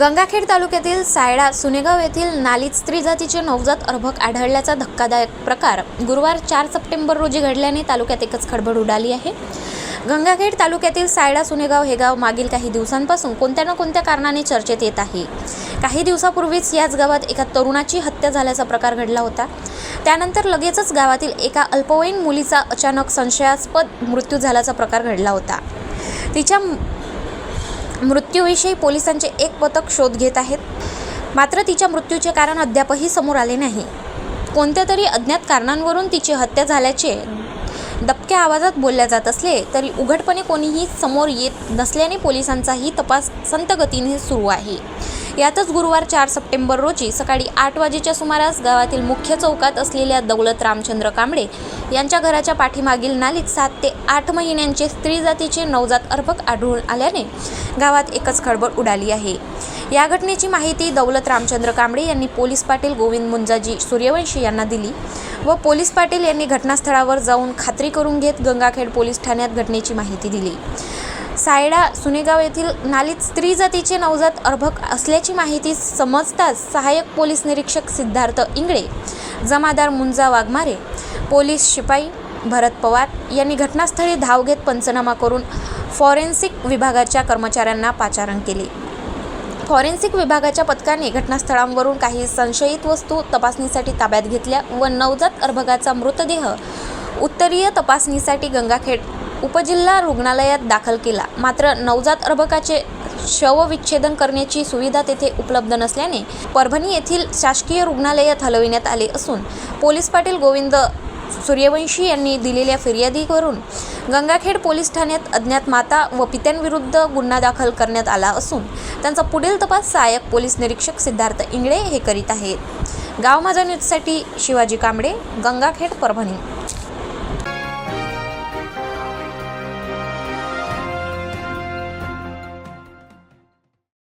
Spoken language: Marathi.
गंगाखेड तालुक्यातील सायडा सुनेगाव येथील नालीत स्त्री जातीचे नवजात अर्भक आढळल्याचा धक्कादायक प्रकार. गुरुवार चार सप्टेंबर रोजी घडल्याने तालुक्यात एकच खडबड उडाली आहे. गंगाखेड तालुक्यातील सायडा सुनेगाव हे गाव मागील काही दिवसांपासून कोणत्या ना कोणत्या कारणाने चर्चेत येत आहे? काही दिवसापूर्वीच याच गावात एका तरुणाची हत्या झाल्याचा प्रकार घडला होता. त्यानंतर लगेचच गावातील एका अल्पवयीन मुलीचा अचानक संशयास्पद मृत्यू झाल्याचा प्रकार घडला होता. तिच्या मृत्यूविषयी पोलिसांचे एक पथक शोध घेत आहेत. मात्र तिच्या मृत्यूचे कारण अद्यापही समोर आले नाही. कोणत्या तरी अज्ञात कारणांवरून तिची हत्या झाल्याचे दबक्या आवाजात बोलल्या जात असले तरी उघडपणे कोणीही समोर येत नसल्याने पोलिसांचाही तपास संतगतीने सुरू आहे. यातच गुरुवार चार सप्टेंबर रोजी सकाळी आठ वाजेच्या सुमारास गावातील मुख्य चौकात असलेल्या दौलत रामचंद्र कांबळे यांच्या घराच्या पाठीमागील नालीत सात ते आठ महिन्यांचे स्त्री जातीचे नवजात अर्भक आढळून आल्याने गावात एकच खळबळ उडाली आहे. या घटनेची माहिती दौलत रामचंद्र कांबळे यांनी पोलीस पाटील गोविंद मुंजाजी सूर्यवंशी यांना दिली व पोलीस पाटील यांनी घटनास्थळावर जाऊन खात्री करून घेत गंगाखेड पोलीस ठाण्यात घटनेची माहिती दिली. सायडा सुनेगाव येथील नालीत स्त्री जातीचे नवजात अर्भक असल्याची माहिती समजताच सहाय्यक पोलीस निरीक्षक सिद्धार्थ इंगळे जमादार मुंजा वाघमारे पोलीस शिपाई भरत पवार यांनी घटनास्थळी धाव घेत पंचनामा करून फॉरेन्सिक विभागाच्या कर्मचाऱ्यांना पाचारण केले. फॉरेन्सिक विभागाच्या पथकाने घटनास्थळांवरून काही संशयित वस्तू तपासणीसाठी ताब्यात घेतल्या व नवजात अर्भकाचा मृतदेह उत्तरीय तपासणीसाठी गंगाखेड उपजिल्हा रुग्णालयात दाखल केला. मात्र नवजात अर्भकाचे शवविच्छेदन करण्याची सुविधा तेथे उपलब्ध नसल्याने परभणी येथील शासकीय रुग्णालयात हलविण्यात आले असून पोलीस पाटील गोविंद सूर्यवंशी यांनी दिलेल्या फिर्यादीवरून गंगाखेड पोलीस ठाण्यात अज्ञात माता व पित्यांविरुद्ध गुन्हा दाखल करण्यात आला असून त्यांचा पुढील तपास सहाय्यक पोलीस निरीक्षक सिद्धार्थ इंगळे हे करीत आहेत. गाव माझा न्यूजसाठी शिवाजी कांबळे गंगाखेड परभणी.